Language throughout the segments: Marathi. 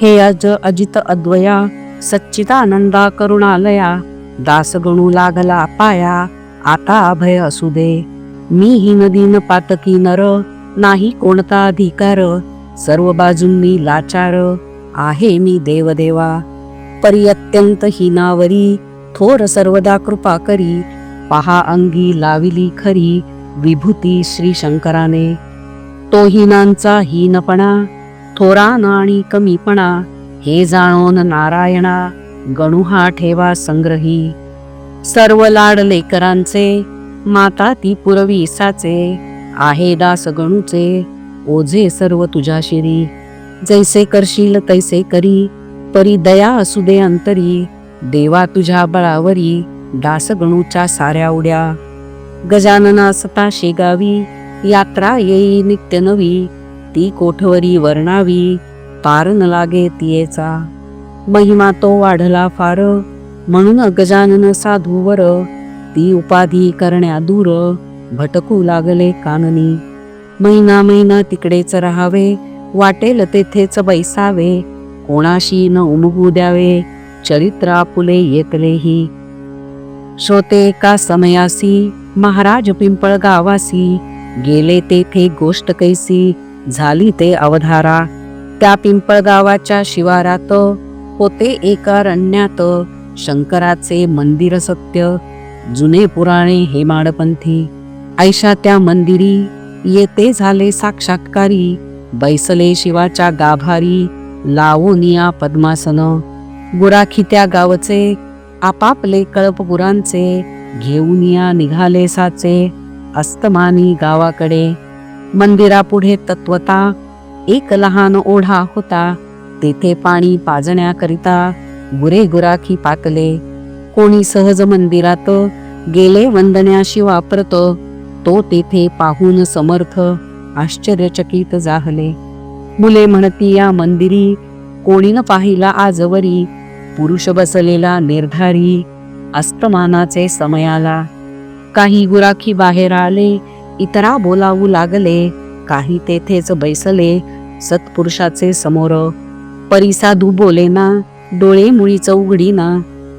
हे अज अजित अद्वया सच्चिदानंदा करुणालया दासगणू लागला पाया आता अभय असू दे. मी ही नदीन पातकी नर नाही कोणता अधिकार. सर्व बाजूंनी लाचार आहे मी देवदेवा. परी अत्यंत हिनावरी थोर सर्वदा कृपा करी. पहा अंगी लाविली खरी विभूती श्री शंकराने तो हिनांचा हीनपणा थोरान आणि कमीपणा हे जाणून नारायणा गणू हा ठेवा संग्रही. सर्व लाड लेकरांचे माता ती पुरवी साचे आहे दास गणूचे ओझे सर्व तुझ्या शिरी. जैसे करशील तैसे करी परी दया असू दे अंतरी देवा तुझ्या बळावरी दासगणूच्या साऱ्या उड्या. गजानना सता शेगावी यात्रा येई नित्य नवी. ती कोठवरी वर्णावी पार न लागे तियेचा. महिमा तो वाढला फार म्हणून गजानन साधूवर ती उपाधी करण्या दूर भटकू लागले काननी. महिना महिना तिकडेच राहावे वाटेल तेथेच बैसावे कोणाशी न उमगू द्यावे चरित्र आपुले येतलेही. श्रोते का समयासी महाराज पिंपळ गावासी गेले तेथे गोष्ट कैसी झाली ते अवधारा. त्या पिंपळगावाच्या शिवारात होते एका रण्यात शंकराचे मंदिर सत्य जुने पुराणे हेमाडपंथी. ऐशा त्या मंदिरी येते झाले साक्षात्कारी. बैसले शिवाच्या गाभारी लावोनिया पद्मासन. गुराखी त्या गावचे आपापले कळपपुरांचे घेऊन या निघाले साचे अस्तमानी गावाकडे. मंदिरापुढे तत्वता. एक लहान ओढा होता. तेथे पाणी पाजण्याकरिता गुरे गुराखी पातले कोणी सहज मंदिरात गेले वंदण्याशी वापरत तो तेथे पाहून समर्थ आश्चर्यचकित जाहले मुले म्हणती या मंदिरी कोणी न पाहिला आजवरी पुरुष बसलेला निर्धारी अस्तमानाचे समयाला. काही गुराखी बाहेर आले इतरा बोलावू लागले काही तेथेच बैसले सत्पुरुषाचे समोर. परिसाधू बोलेना डोळे मुळी चौघडीना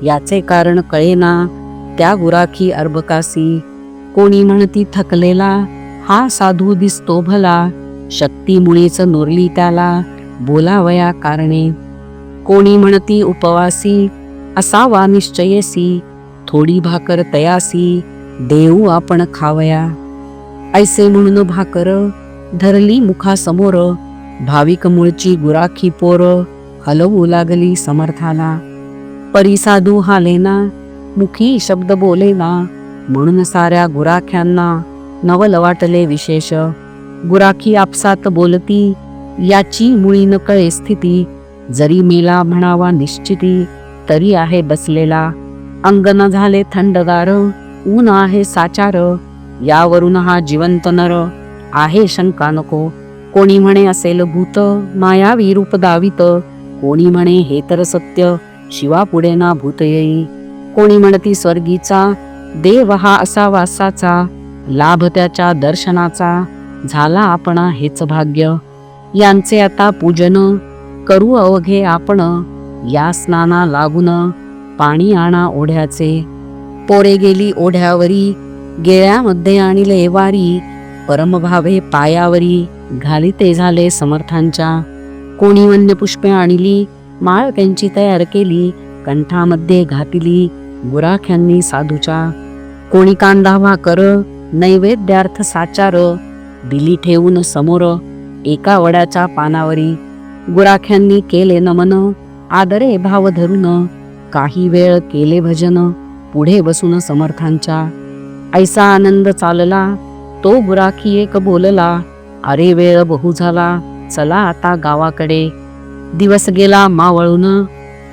याचे कारण कळेना त्या गुराखी अर्भकासी. कोणी म्हणती थकलेला हा साधू दिसतो भला शक्ती मुळीच नोरली त्याला बोलावया कारणे. कोणी म्हणती उपवासी असावा निश्चयसी थोडी भाकर तयासी देऊ आपण खावया. ऐसे म्हणून भाकर धरली मुखासमोर भाविक मुळची गुराखी पोर हलवू लागली समर्थाला. परिसाधू हालेना मुखी शब्द बोलेना म्हणून साऱ्या गुराख्यांना नवल वाटले विशेष. गुराखी आपसात बोलती याची मुळी न कळे स्थिती जरी मेला म्हणावा निश्चिती तरी आहे बसलेला. अंगण झाले थंडगार ऊन आहे साचार यावरून हा जिवंत नर आहे शंका नको. कोणी म्हणे असेल भूत मायावी रूप दावित. कोणी म्हणे हे तर सत्य शिवा पुढे ना भूत येई. कोणी म्हणती स्वर्गीचा देव हा असा वासाचा. लाभ त्याच्या दर्शनाचा झाला आपणा हेच भाग्य. यांचे आता पूजन करू अवघे आपण. या स्नाना लागून पाणी आणा ओढ्याचे. पोरे गेली ओढ्यावरी गेळ्यामध्ये आणिले वारी परमभावे पायावरी घालिते झाले समर्थांच्या. कोणी वन्य पुष्पे आणली माळ त्यांची तयार केली कंठामध्ये घातली गुराख्यांनी साधूच्या. कोणी कांदावा कर नैवेद्यार्थ साचार दिली ठेवून समोर एका वडाच्या पानावरी. गुराख्यांनी केले नमन आदरे भाव धरून काही वेळ केले भजन पुढे बसून समर्थांच्या. ऐसा आनंद चालला तो बुराखी एक बोलला अरे वेळ बहु झाला चला आता गावाकडे. दिवस गेला मावळून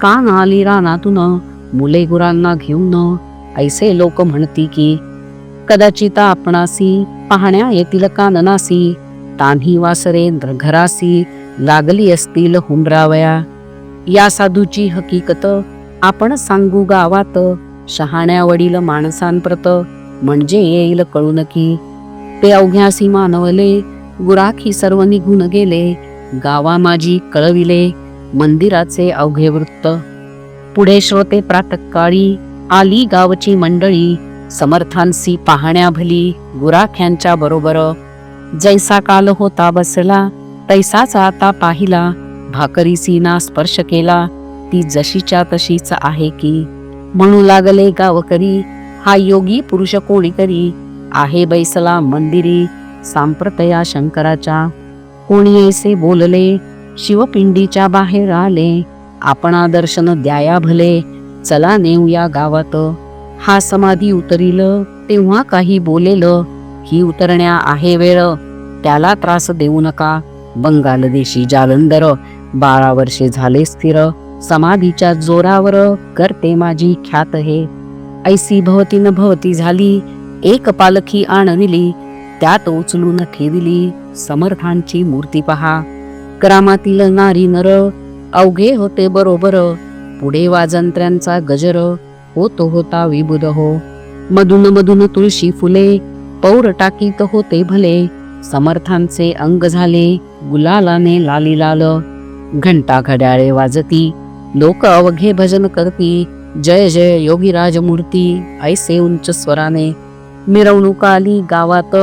कान आली रानातून मुले गुरांना घेऊन ऐसे लोक म्हणती की कदाचित आपणासी पाहण्या येतील काननासी. तान्ही वासरे घरासी लागली असतील हुंबरावया. या साधूची हकीकत आपण सांगू गावात. शहाण्या वडील माणसांप्रत म्हणजे येईल कळून की ते अवघ्यासी मानवले गुराखी सर्व निघून गेले. गावा माझी कळविले मंदिराचे अवघे वृत्त. पुढे श्रोते प्रातकाळी आली गावची मंडळी समर्थांसी पाहण्याभली गुराख्यांच्या बरोबर. जैसा काल होता बसला तैसाच आता पाहिला. भाकरीसी ना स्पर्श केला ती जशीच्या तशीच आहे की. म्हणू लागले गावकरी हा योगी पुरुष कोणीतरी आहे बैसला मंदिरी सांप्रतया शंकराच्या. कोणी ऐसे बोलले शिवपिंडीच्या बाहेर आले आपणा दर्शन द्याया भले चला नेऊया गावात. हा समाधी उतरील तेव्हा काही बोलेल ही उतरण्या आहे वेळ त्याला त्रास देऊ नका. बंगाल देशी जालंधर बारा वर्षे झाले स्थिर समाधीच्या जोरावर करते माझी ख्यात हे. ऐसी भवती न भवती झाली एक पालखी आणविली त्यात उचलून ठेविली समर्थांची मूर्ती पहा. करामातील नारी नर अवघे होते बरोबर पुढे वाजंत्र्यांचा गजर होतो होता विबुध हो. मधून मधून तुळशी फुले पौर टाकीत होते भले समर्थांचे अंग झाले गुलालाने लाली लाल. घंटा घड्याळे वाजती लोक अवघे भजन करती जय जय योगीराज मूर्ती ऐसे उंच स्वराने. मिरवणुका आली गावात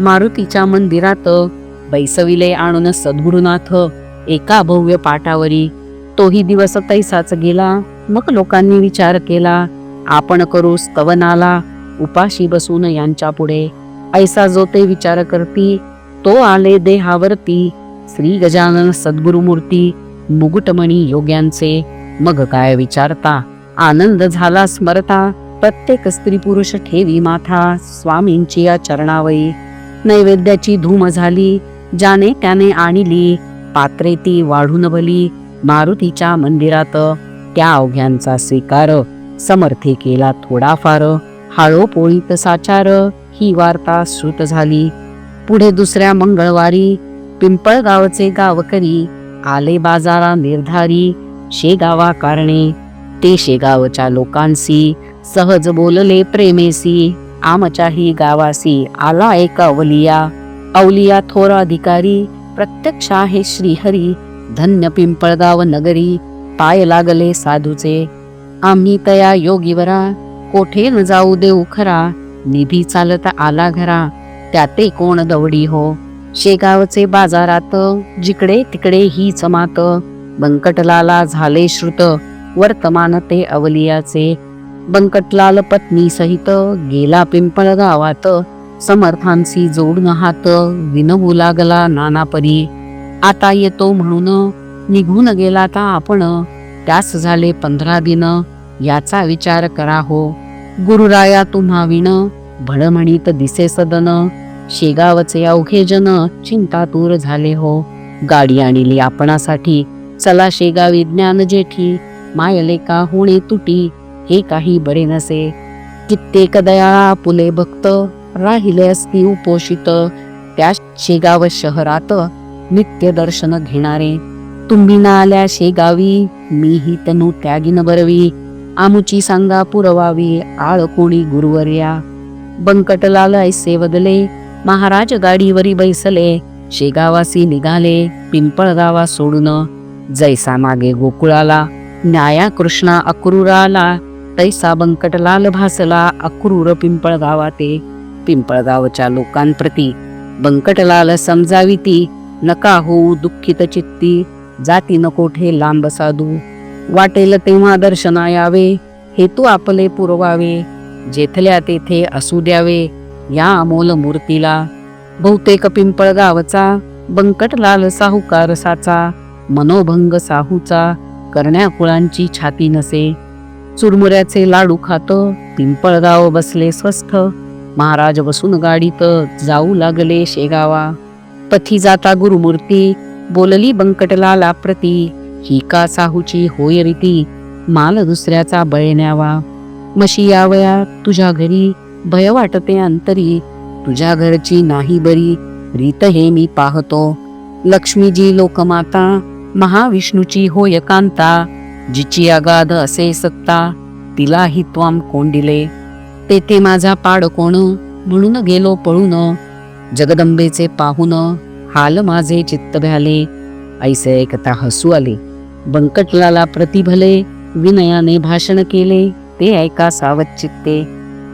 मारुतीच्या मंदिरात बैसविले आणून सद्गुरुनाथ एका भव्य पाटावरी. तोही दिवस तैसाच गेला मग लोकांनी विचार केला आपण करू स्तवनाला उपाशी बसून यांच्या पुढे. ऐसा जो ते विचार करती तो आले देहावरती. श्री गजानन सद्गुरुमूर्ती मुकुटमणी योग्यांचे मग काय विचारता? आनंद झाला स्मरता. प्रत्येक स्त्री पुरुष ठेवी माथा. स्वामींची या चरणावई नैवेद्याची धूम झाली. ज्याने त्याने आणली. पात्रे ती वाढून भली मारुतीच्या मंदिरात त्या अवघ्यांचा स्वीकार. समर्थे केला थोडाफार. हाळो पोळीत साचार. ही वार्ता श्रुत झाली. पुढे दुसऱ्या मंगळवारी पिंपळगावचे गावकरी आले बाजारा निर्धारी. शेगावा कारणे ते शेगावच्या लोकांशी सहज बोलले प्रेमेसी आमच्याही गावासी आला एक अवलिया. अवलिया थोर अधिकारी प्रत्यक्ष आहे श्रीहरी धन्य पिंपळगाव नगरी पाय लागले साधूचे. आम्ही तया योगीवरा कोठे न जाऊ देऊ खरा निधी चालत आला घरा त्याते कोण दवडी हो. शेगावचे बाजारात जिकडे तिकडे ही चमात बंकटलाला झाले श्रुत वर्तमान ते अवलियाचे. बंकटलाल पत्नी सहित गेला पिंपळ गावात. समर्थांशी जोडून हात विनवू लागला नानापरी. आता येतो म्हणून निघून गेला ता आपण. त्यास झाले पंधरा दिन याचा विचार करा हो. गुरुराया तुम्हा विण भडमणीत दिसे सदन. शेगावचे अवघे जन चिंतातूर झाले हो. गाडी आणली आपणासाठी. चला शेगावी ज्ञान जेठी. मायले का होणे तुटी? हे काही बरे नसे. कित्येक दयाळा पुले भक्त राहिले असती उपोषित. त्या शेगाव शहरात नित्य दर्शन घेणारे. तुम्ही ना आल्या शेगावी मीही तनु त्यागीन बरवी. आमुची सांगा पुरवावी आळ कोणी गुरुवर्या. बंकटलाल ऐसे वदले महाराज गाडीवरी बैसले. शेगावासी निघाले पिंपळगावा सोडून. जैसा मागे गोकुळाला न्याया कृष्णा अक्रूराला तैसा बंकटलाल भासला अक्रूर पिंपळगावाते. पिंपळगावच्या लोकांप्रती बंकटलाल समजाविती नका होऊ दुःखित चित्ती जाती नकोठे कोठे लांब साधू. वाटेल तेव्हा दर्शना यावे हेतू आपले पुरवावे जेथल्या तेथे असू द्यावे या अमोल मूर्तीला. बहुतेक पिंपळगावचा बंकटलाल साहूकार साचा मनोभंग साहूचा करण्या फुळांची छाती नसे. चुरमुऱ्याचे लाडू खात पिंपळगाव बसले स्वस्थ. महाराज बसून गाडीत जाऊ लागले शेगावा. पथी जाता गुरुमूर्ती बोलली बंकटलाला प्रती. ही का साहूची होय रीती माल दुसऱ्याचा बळण्यावा मशी यावया तुझ्या घरी भय वाटते अंतरी. तुझ्या घरची नाही बरी रीत हे मी पाहतो. लक्ष्मीजी लोकमाता महाविष्णूची होय कांता जिची अगाध असे सत्ता तिला हि त्वाम कोंडिले. तेथे माझा पाड कोण म्हणून गेलो पळून. जगदंबेचे पाहून हाल माझे चित्त भ्याले. ऐसे ऐकता हसू आले. बंकटलाला प्रतिभले विनयाने भाषण केले. ते ऐका सावत चित्ते.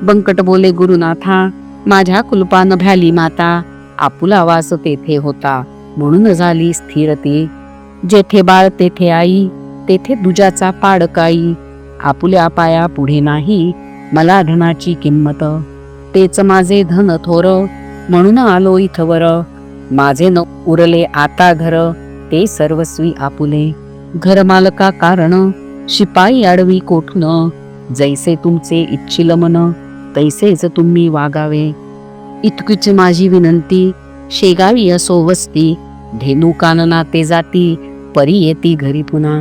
बंकट बोले गुरुनाथा माझ्या कुलपान भ्याली माता. आपुला वास तेथे होता. म्हणून झाली स्थिरती. जेथे बाळ तेथे आई तेथे दुजाचा पाडकाई आपुल्या पाया पुढे नाही मला धनाची किंमत. तेच माझे धन थोर म्हणून आलो इथवर माझे न उरले आता घर ते सर्वस्वी आपुले. घर मालका कारण शिपाई आडवी कोठून. जैसे तुमचे इच्छिल मन तैसेच तुम्ही वागावे. इतकीच माझी विनंती शेगावी असो वस्ती. धेनू कानना ते जाती परी येती घरी पुन्हा.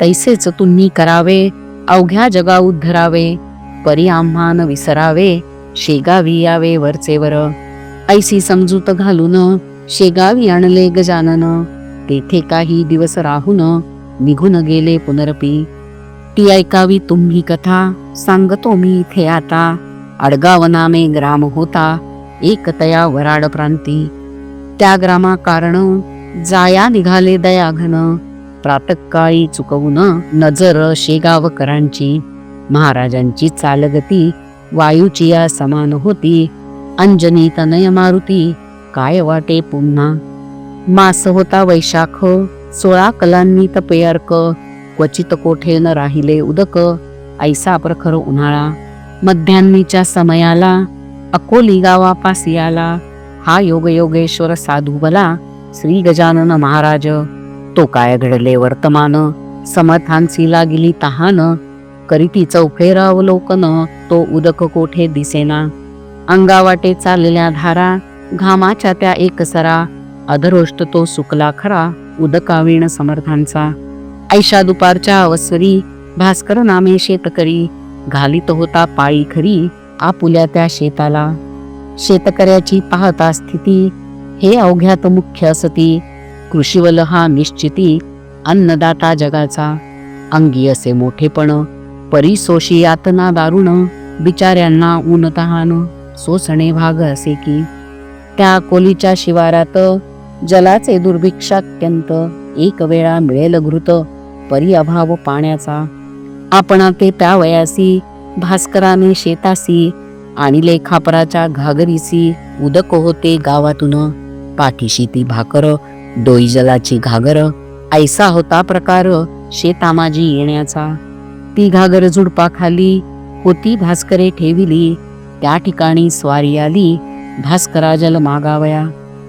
तैसेच तुम्ही करावे अवघ्या जगा उद्धरावे. परी आम्हान विसरावे शेगावी यावे वरचे वर ऐसी समजूत घालून शेगावी आणले गजानन. तेथे काही दिवस राहून निघून गेले पुनरपी. ती ऐकावी तुम्ही कथा सांगतो मी इथे आता. अडगाव नामे ग्राम होता एकतया वराड प्रांती. त्या ग्रामा कारण जाया निघाले दयाघन. प्रातकाळी चुकवून नजर शेगावकरांची. महाराजांची चालगती वायूची या समान होती. अंजनी तनय मारुती काय वाटे पुन्हा? मास होता वैशाख सोळा कलांनी तपे क्वचित कोठे न राहिले उदक ऐसा प्रखर उन्हाळा. मध्यान्नीच्या समयाला अकोली गावापासी आला हा योग योगेश्वर साधू बला श्री गजानन महाराज तो काय घडले वर्तमान? समर्थांची लागिली तहान करीती चौफेरा अवलोकन तो उदक कोठे दिसेना? अंगावाटे चाललेल्या धारा घामाच्या त्या एकसरा अधरोष्ट तो सुकला खरा उदकावीण समर्थांचा. ऐशा दुपारच्या अवसरी भास्कर नामे शेतकरी घालीत होता पाळी खरी आपुल्या त्या शेताला. शेतकऱ्याची पाहता स्थिती हे अवघ्यात मुख्य असती. कृषीवल हा निश्चिती अन्नदाता जगाचा. अंगी असे मोठेपण परिसोशी यातना दारुण बिचाऱ्यांना ऊन तहान सोसणे भाग असे की. त्या कोलीच्या शिवारात जलाचे दुर्भिक्षात्यंत एक वेळा मिळेल घृत परी अभाव पाण्याचा. आपणा ते प्यावयासी भास्कराने शेतासी आणि लेखापराच्या घागरीसी उदक होते गावातून. पाठीशी ती भाकर डोईजलाची घागर ऐसा होता प्रकार शेतामाजी येण्याचा. ती घागर झुडपाखाली होती भास्करे ठेविली त्या ठिकाणी स्वारी आली भास्करा जल मागावया.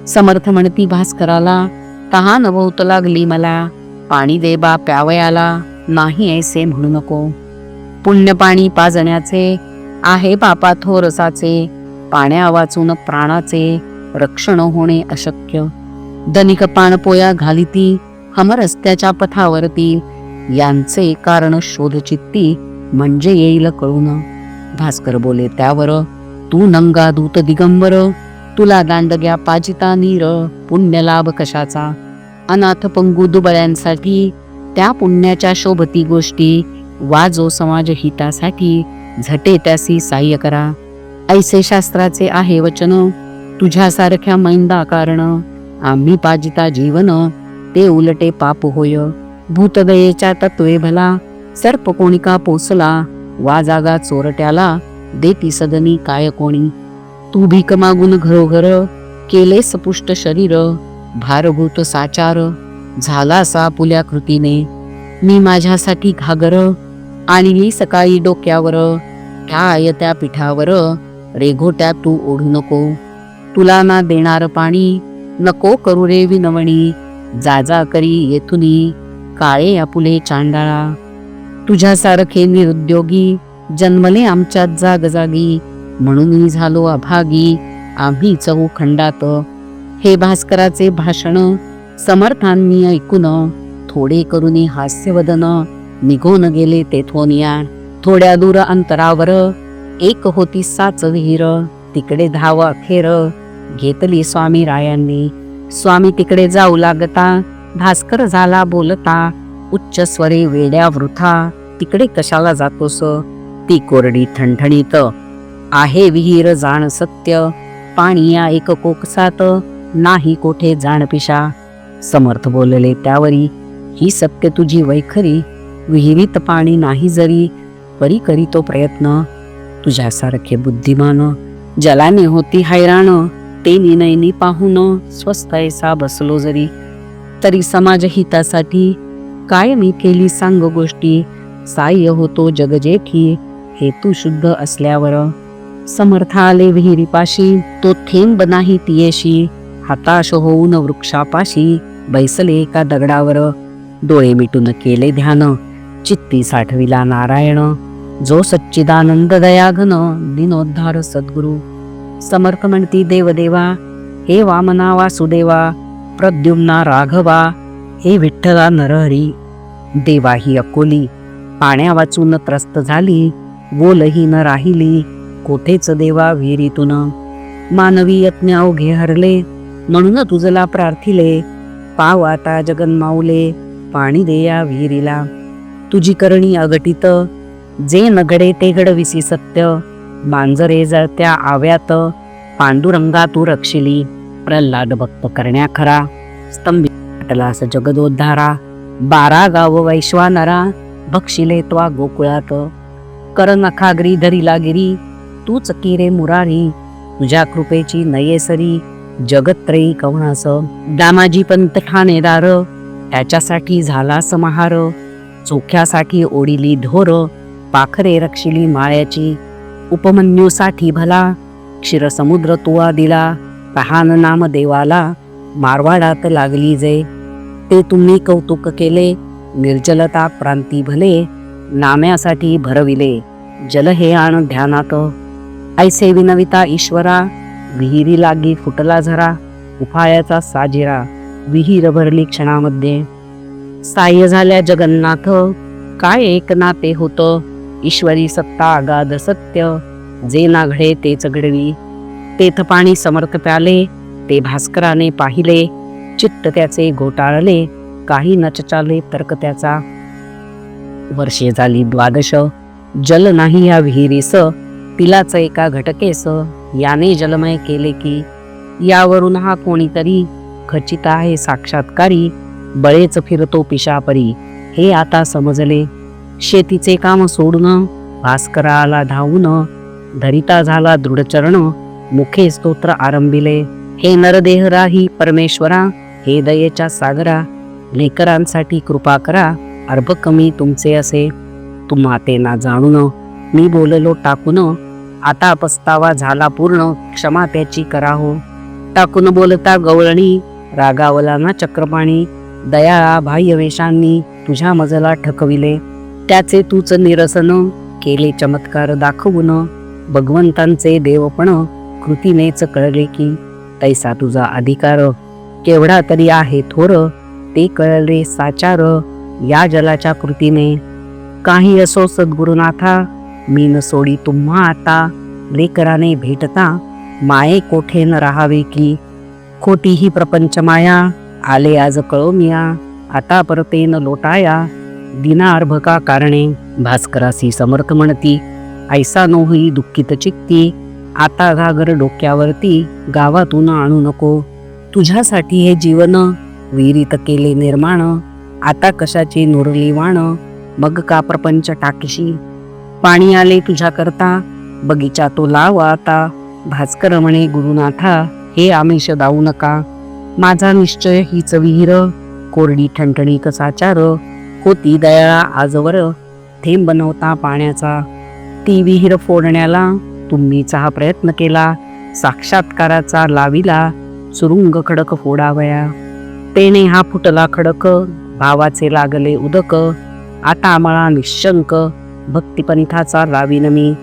समर्थ म्हणती भास्कराला तहान बहुत लागली मला पाणी दे बा प्यावयाला नाही ऐसे म्हणू नको. पुण्य पाणी पाजण्याचे आहे बापा थोरसाचे पाण्या वाचून प्राणाचे रक्षण होणे अशक्य. धनिक पाणपोया घालिती हम रस्त्याच्या पथावरती. यांचे कारण शोध चित्ती म्हणजे येईल कळून भास्कर बोले त्यावर तू नंगा दूत दिगंबर तुला दांडग्या पाजिता नीर पुण्य लाभ कशाचा? अनाथ पंगू दुबळ्यांसाठी त्या पुण्याच्या शोभती गोष्टी वाजो समाज हितासाठी झटे त्यासी साह्य करा. ऐसे शास्त्राचे आहे वचन तुझ्यासारख्या मैंदा कारण. आम्ही पाजिता जीवन ते उलटे पाप होय. भूतदयेच्या तत्वे भला सर्प कोणिका पोसला वा जागा चोरट्याला देती सदनी काय कोणी. तू भीक मागून घरोघर केले सपुष्ट शरीर भारभूत साचार झाला सा पुल्या कृतीने. मी माझ्यासाठी घागर आणली सकाळी डोक्यावर. त्या आयत्या पिठावर रेघोट्या तू ओढू नको. तुला ना देणार पाणी. नको करू रे विनवणी. जा जा करी येथुनी. काळे आपुले चांडाळा. तुझ्यासारखे निरुद्योगी जन्मले आमच्यात जागजागी. म्हणून मी झालो अभागी. आम्ही चहू खंडात हे भास्कराचे भाषण समर्थांनी ऐकून थोडे करुनी हास्यवदन निघून गेले तेथून या थोड्या दूर अंतरावर एक होती साच विहीर. तिकडे धाव अखेर. घेतली स्वामी रायांनी. स्वामी तिकडे जाऊ लागता. भास्कर झाला बोलता. उच्च स्वरे वेड्या वृथा. तिकडे कशाला जातोस? ती कोरडी ठणठणीत. आहे विहीर जाण सत्य. पाणी या एक कोकसात. नाही कोठे जाण पिशा. समर्थ बोलले त्यावरी ही सत्य तुझी वैखरी. विहिरीत पाणी नाही जरी परी तो प्रयत्न. तुझ्यासारखे बुद्धिमान. जलाने होती हैराण. ते निनयनी पाहून स्वस्त ऐसा बसलो जरी. तरी समाज हितासाठी काय मी केली सांग गोष्टी. साह्य होतो जगजेठी हेतू शुद्ध असल्यावर. समर्थ आले विहिरीपाशी तो थेंब नाही तियेशी. हताश होऊन वृक्षापाशी बैसले एका दगडावर. डोळे मिटून केले ध्यान. चित्ती साठविला नारायण. जो सच्चिदानंद दयाघन दिनोद्धार सद्गुरू. समर्थ म्हणती देवदेवा हे वामना वासुदेवा प्रद्युम्ना राघवा हे विठ्ठला नरहरी. देवा ही अकोली पाण्या वाचून त्रस्त झाली बोलही न राहिली कोठेच देवा विहिरीतून. मानवी यत्न अवघे हरले म्हणून तुझला प्रार्थिले पाव आता जगन्माऊले पाणी देया विहिरीला. तुझी करणी अगटित जे नगडे ते घडविसी सत्य. मांजरे जळत्या आव्यात पांडुरंगा तू रक्षिली प्रल्हाद भक्त करण्या खरा स्तंभितलास जगदोद्धारा बारा गाव वैश्वानरा भक्षिले त्वा गोकुळात कर नखागरी धरिला गिरी तूच किरे मुरारी तुझ्या कृपेची नयेसरी जगत्रयी कवणास दामाजी पंत ठाणेदार त्याच्यासाठी झाला समाहार चोख्यासाठी ओढिली धोर पाखरे रक्षिली माळ्याची उपमन्यूसाठी भला. क्षीरसमुद्र तुवा दिला. तहान नाम देवाला. मारवाडात लागली जे. ते तुम्ही कौतुक केले. निर्जलता प्रांती भले. नाम्यासाठी भरविले. जल हे आण ध्यानात. ऐसे विनविता ईश्वरा. विहिरी लागी फुटला झरा. उपायाचा साजिरा. विहीर भरली क्षणामध्ये. साह्य झाल्या जगन्नाथ. काय एक नाते होतं? ईश्वरी सत्ता अगाध सत्य जे ना घडे तेच घडवी तेथ पाणी समर्थ प्याले ते भास्कराने पाहिले चित्त त्याचे घोटाळले काही नचचाले तर्क त्याचा. वर्षे झाली द्वादश जल नाही या विहिरीस तिलाच एका घटकेस याने जलमय केले की यावरून हा कोणीतरी खचित आहे साक्षात्कारी बळेच फिरतो पिशापरी हे आता समजले. शेतीचे काम सोडून भास्कराला धावून धरिता झाला दृढचरण मुखे स्तोत्र आरंभिले. हे नरदेह राही परमेश्वरा हे दयेच्या सागरा लेकरांसाठी कृपा करा अर्भ कमी तुमचे असे. तुम्हा ते ना जाणून मी बोललो टाकून आता पस्तावा झाला पूर्ण क्षमा त्याची करा हो. टाकून बोलता गवळणी रागावला ना चक्रपाणी दया बाह्य वेशांनी तुझ्या मजला ठकविले. त्याचे तूच निरसन केले चमत्कार दाखवून. भगवंतांचे देवपण कृतीनेच कळले की तैसा तुझा अधिकार. केवढा तरी आहे थोर ते कळले साचार या जलाच्या कृतीने. काही असो सद्गुरुनाथा मी न सोडी तुम्हा आता लेकराने भेटता माये कोठे न राहावे की? खोटीही प्रपंच माया आले आज कळो मिया आता परतेन लोटाया. दिनार्भका कारणे भास्करासी समर्थ म्हणती ऐसा नोही दुःखित चित्ती आता घागर डोक्यावरती गावातून आणू नको. तुझ्यासाठी हे जीवन विहिरीत केले निर्माण आता कशाची नुरली वाण मग का प्रपंच टाकीशी? पाणी आले तुझ्या करता बगीचा तो लाव आता. भास्कर म्हणे गुरुनाथा हे आमिष दाऊ नका. माझा निश्चय हीच विहीर कोरडी ठणठणी कसाचार होती दयाळा आजवर थेंब बनवता पाण्याचा. ती विहीर फोडण्याला तुम्हीचा हा प्रयत्न केला. साक्षात्काराचा लाविला सुरुंग खडक फोडावया. तेने हा फुटला खडक भावाचे लागले उदक. आता आम्हाला निशंक भक्तिपंथाचा लावीन मी.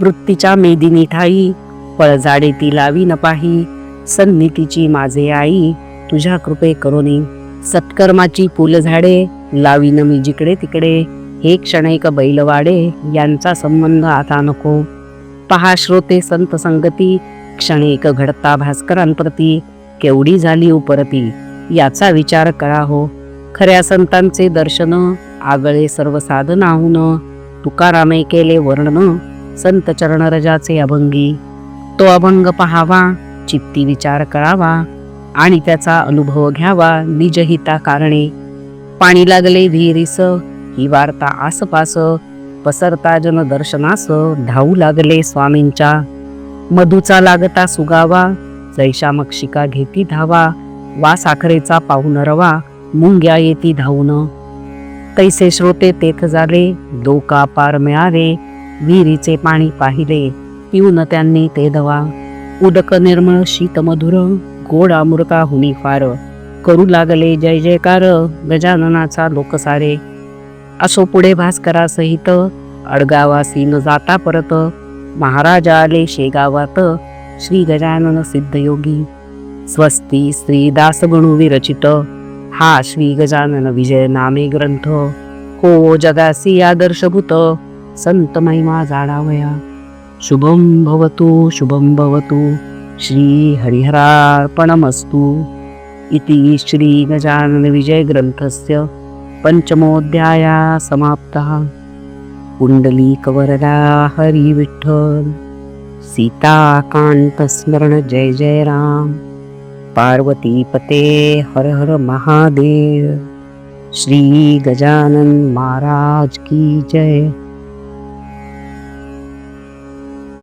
वृत्तीच्या मेदिनी ठाई फळझाडे ती लावी न पाही. सन्नितीची माझे आई तुझ्या कृपे करोनी सत्कर्माची फुलझाडे लावीन मी जिकडे तिकडे. हे क्षणैक बैलवाडे यांचा संबंध आता नको. पहा श्रोते संत संगती क्षणैक घडता भास्करांप्रती. केवढी झाली उपरती याचा विचार करा हो. खऱ्या संतांचे दर्शन आगळे सर्व साधनाहून तुकारामे केले वर्णन संत चरणरजाचे अभंगी. तो अभंग पहावा चित्ती विचार करावा आणि त्याचा अनुभव घ्यावा निजहिता कारणे. पाणी लागले विहिरीस. ही वार्ता आसपास. पसरता जन दर्शनास धावू लागले स्वामींच्या. मधुचा लागता सुगावा. जैशा मक्षिका घेती धावा. वा साखरेचा पाहून रवा. मुंग्या येती धावून. तैसे श्रोते तेथ झाले दोका पार मिळाले. विहिरीचे पाणी पाहिले. पिऊन त्यांनी ते धवा. उदक निर्मळ शीत मधुर गोड अमृता हुनी फार. करू लागले. जय जयकार. गजाननाचा लोकसारे. असो पुढे भास्करा सहित अडगावासी न जाता परत. महाराज आले शेगावात. श्री गजानन सिद्धयोगी. स्वस्ती श्री दासगणू विरचित. हा श्री गजानन विजय नामे ग्रंथ. हो जगासी आदर्शभूत संत महिमा जाणावया. शुभम भवतु शुभम भवतु. श्री हरिहरार्पणमस्तु. इति श्री गजानन विजय ग्रंथस्य पञ्चमोऽध्यायः समाप्तः। पुण्डलीकवरदा हरि विठ्ठल सीताकान्तस्मरण जय जय राम पार्वतीपते हर हर महादेव श्री गजानन महाराज की जय